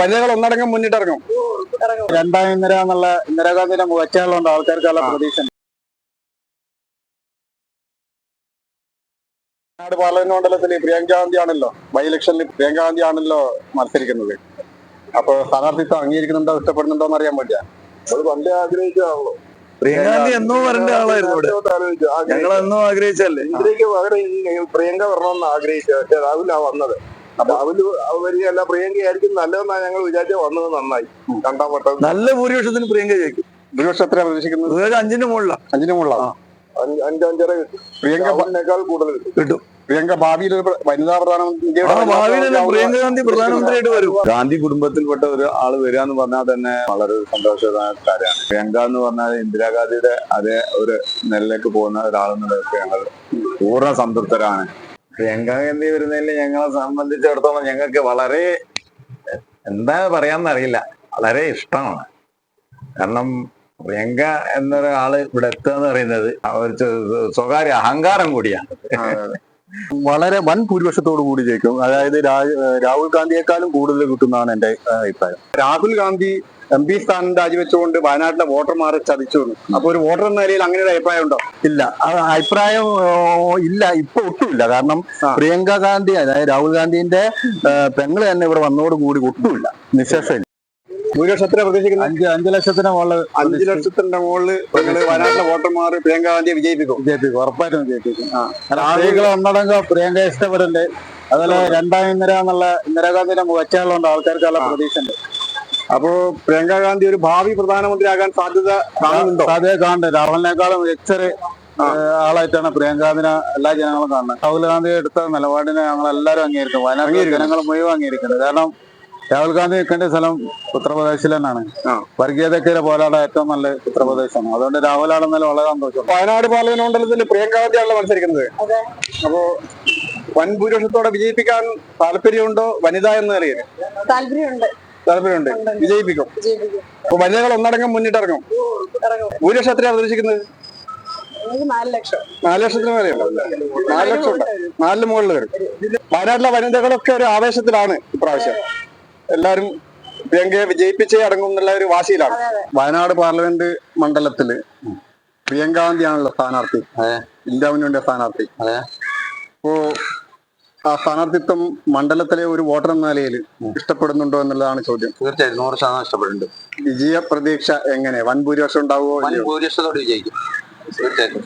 വനിതകൾ ഒന്നടങ്കം മുന്നിട്ടിറങ്ങും. രണ്ടാം ഇന്ദിര എന്നുള്ള ഇന്ദിരാഗാന്ധിയുടെ ആൾക്കാർക്ക് നല്ല പ്രതീക്ഷ. വയനാട് പാർലമെന്റ് മണ്ഡലത്തിൽ പ്രിയങ്ക ഗാന്ധി ആണല്ലോ ബൈ ഇലക്ഷനിൽ പ്രിയങ്ക ഗാന്ധി ആണല്ലോ മത്സരിക്കുന്നത്. അപ്പൊ സ്ഥാനാർത്ഥിത്വം അംഗീകരിക്കുന്നുണ്ടോ ഇഷ്ടപ്പെടുന്നുണ്ടോ എന്ന് അറിയാൻ പറ്റിയ അത് പണ്ടേ ആഗ്രഹിച്ചതാണല്ലോ പ്രിയങ്കാന്തി എന്നോ വരേണ്ട ആളായിരുന്നു ഇവിടെ ഞങ്ങൾ എന്നോ ആഗ്രഹിച്ചല്ലേ ഇന്ത്യയ്ക്ക് പകരം പ്രിയങ്ക വരണമെന്ന് ആഗ്രഹിച്ചു. പക്ഷെ രാഹുലാ വന്നത്. രാഹുൽ വരികയല്ല പ്രിയങ്ക ആയിരിക്കും നല്ലതെന്നാണ് ഞങ്ങൾ വിചാരിച്ച വന്നത് നന്നായി. രണ്ടാം വട്ടം. നല്ല ഭൂരിപക്ഷത്തിന് പ്രിയങ്ക ജയിക്കും. ഭൂരിപക്ഷം എത്ര പ്രതീക്ഷിക്കുന്നത്? ഒരു അഞ്ചിന്റെ മുകളിലാണ് അഞ്ചിന് മുകളിലാണ് അഞ്ച് അഞ്ചഞ്ചര കിട്ടും. പ്രിയങ്ക രാഹുലിനേക്കാൾ കൂടുതൽ കിട്ടും. കിട്ടും. പ്രിയങ്ക ഭാവിയിൽ ഒരു വനിതാ പ്രധാനമന്ത്രി ഗാന്ധി പ്രധാനമന്ത്രിയായിട്ട് വരും. ഗാന്ധി കുടുംബത്തിൽപ്പെട്ട ഒരു ആൾ വരിക എന്ന് പറഞ്ഞാൽ തന്നെ വളരെ സന്തോഷകരമായ കാര്യമാണ്. പ്രിയങ്ക എന്ന് പറഞ്ഞാൽ ഇന്ദിരാഗാന്ധിയുടെ അതേ ഒരു നിലയിലേക്ക് പോകുന്ന ഒരാളെന്നുള്ളതൊക്കെ ഞങ്ങൾ പൂർണ സംതൃപ്തരാണ്. പ്രിയങ്ക ഗാന്ധി വരുന്നതിൽ ഞങ്ങളെ സംബന്ധിച്ചിടത്തോളം ഞങ്ങൾക്ക് വളരെ എന്താ പറയാന്നറിയില്ല വളരെ ഇഷ്ടമാണ്. കാരണം പ്രിയങ്ക എന്നൊരാൾ ഇവിടെ എത്തുക എന്ന് പറയുന്നത് ഒരു സ്വകാര്യ അഹങ്കാരം കൂടിയാണ്. വളരെ വൻ ഭൂരിപക്ഷത്തോടു കൂടി ജയിക്കും. അതായത് രാഹുൽ ഗാന്ധിയെക്കാളും കൂടുതൽ കിട്ടുന്നതാണ് എന്റെ അഭിപ്രായം. രാഹുൽ ഗാന്ധി എം പി സ്ഥാനം രാജിവെച്ചുകൊണ്ട് വയനാട്ടിലെ വോട്ടർമാരെ ചതിച്ചു അപ്പൊ ഒരു വോട്ടർ എന്ന നിലയിൽ അങ്ങനെ ഒരു അഭിപ്രായം ഉണ്ടോ? ഇല്ല. അഭിപ്രായം ഇല്ല. ഇപ്പൊ ഒട്ടുമില്ല. കാരണം പ്രിയങ്ക ഗാന്ധി അതായത് രാഹുൽ ഗാന്ധിന്റെ പെങ്ങൾ തന്നെ ഇവിടെ വന്നതോടുകൂടി ഒട്ടുമില്ല. നിശേഷം ഭൂരിപക്ഷത്തിനെ പ്രതീക്ഷിക്കുന്നത് അഞ്ച് അഞ്ച് ലക്ഷത്തിന് മുകളിൽ അഞ്ച് ലക്ഷത്തിന്റെ മുകളിൽ പെങ്ങൾ വയനാട്ടിലെ വോട്ടർമാർ പ്രിയങ്ക ഗാന്ധിയെ വിജയിപ്പിക്കും. വിജയിപ്പിക്കും. ഉറപ്പായിട്ടും വിജയിപ്പിക്കും. ആളുകൾ ഒന്നടങ്കം പ്രിയങ്ക ഇഷ്ടപ്പെടുന്നുണ്ട്. അതുപോലെ രണ്ടാം ഇന്ദിര എന്നുള്ള ഇന്ദിരാഗാന്ധിയുടെ മുഖച്ചാലുണ്ട് ആൾക്കാർക്ക് നല്ല പ്രതീക്ഷ ഉണ്ട് അപ്പോ പ്രിയങ്ക ഗാന്ധി ഒരു ഭാവി പ്രധാനമന്ത്രി ആകാൻ സാധ്യത കാണുന്നുണ്ടോ? സാധ്യത കാണുന്നുണ്ട്. രാഹുലിനേക്കാളും മികച്ചൊരു ആളായിട്ടാണ് പ്രിയങ്ക ഗാന്ധിനെ എല്ലാ ജനങ്ങളും കാണുന്നത്. രാഹുൽ ഗാന്ധി എടുത്ത നിലപാടിനെ ഞങ്ങൾ എല്ലാവരും അംഗീകരിക്കും. വയനാട്ടിലെ ജനങ്ങൾ മുഴുവൻ അംഗീകരിക്കുന്നത് കാരണം രാഹുൽ ഗാന്ധി നിൽക്കേണ്ട സ്ഥലം ഉത്തർപ്രദേശിൽ തന്നെയാണ് വർഗീയതക്കെതിരെ പോരാടാൻ ഏറ്റവും നല്ല ഉത്തർപ്രദേശാണ്. അതുകൊണ്ട് രാഹുൽ രാഹുലാണെന്നാലും വളരെ സന്തോഷം. വയനാട് പാർലമെന്റ് മണ്ഡലത്തിൽ പ്രിയങ്ക ഗാന്ധിയാണല്ലോ മത്സരിക്കുന്നത്. അപ്പോ വൻ ഭൂരിപക്ഷത്തോടെ വിജയിപ്പിക്കാൻ താല്പര്യമുണ്ടോ? വനിത എന്ന് നിലയിൽ? താല്പര്യമുണ്ട്. താല്പര്യമുണ്ട് വിജയിപ്പിക്കും. അപ്പൊ വനിതകൾ ഒന്നടങ്കം മുന്നിട്ടിറങ്ങും. ഇറങ്ങും. ഭൂരിപക്ഷം എത്രയാണ് പ്രതീക്ഷിക്കുന്നത്? നാല് ലക്ഷം. നാല് ലക്ഷത്തിന് മേലെ നാല് ലക്ഷം ഉണ്ട്. നാലിന് മുകളിൽ വരും. വയനാട്ടിലെ വനിതകളൊക്കെ ഒരു ആവേശത്തിലാണ് ഇപ്രാവശ്യം. എല്ലാരും പ്രിയങ്കയെ വിജയിപ്പിച്ചേ അടങ്ങും എന്നുള്ള ഒരു വാശിയിലാണ്. വയനാട് പാർലമെന്റ് മണ്ഡലത്തിൽ പ്രിയങ്ക ഗാന്ധിയാണല്ലോ സ്ഥാനാർത്ഥി. ഇന്ത്യ മുന്നണിയുടെ സ്ഥാനാർത്ഥി. അപ്പോ ആ സ്ഥാനാർത്ഥിത്വം മണ്ഡലത്തിലെ ഒരു വോട്ടർ എന്ന നിലയിൽ ഇഷ്ടപ്പെടുന്നുണ്ടോ എന്നുള്ളതാണ് ചോദ്യം. തീർച്ചയായും നൂറ് ശതമാനം ഇഷ്ടപ്പെടുന്നുണ്ട്. വിജയ പ്രതീക്ഷ എങ്ങനെ? വൻ ഭൂരിപക്ഷം ഉണ്ടാവുമോ ഭൂരിപക്ഷത്തോട് വിജയിക്കും. തീർച്ചയായിട്ടും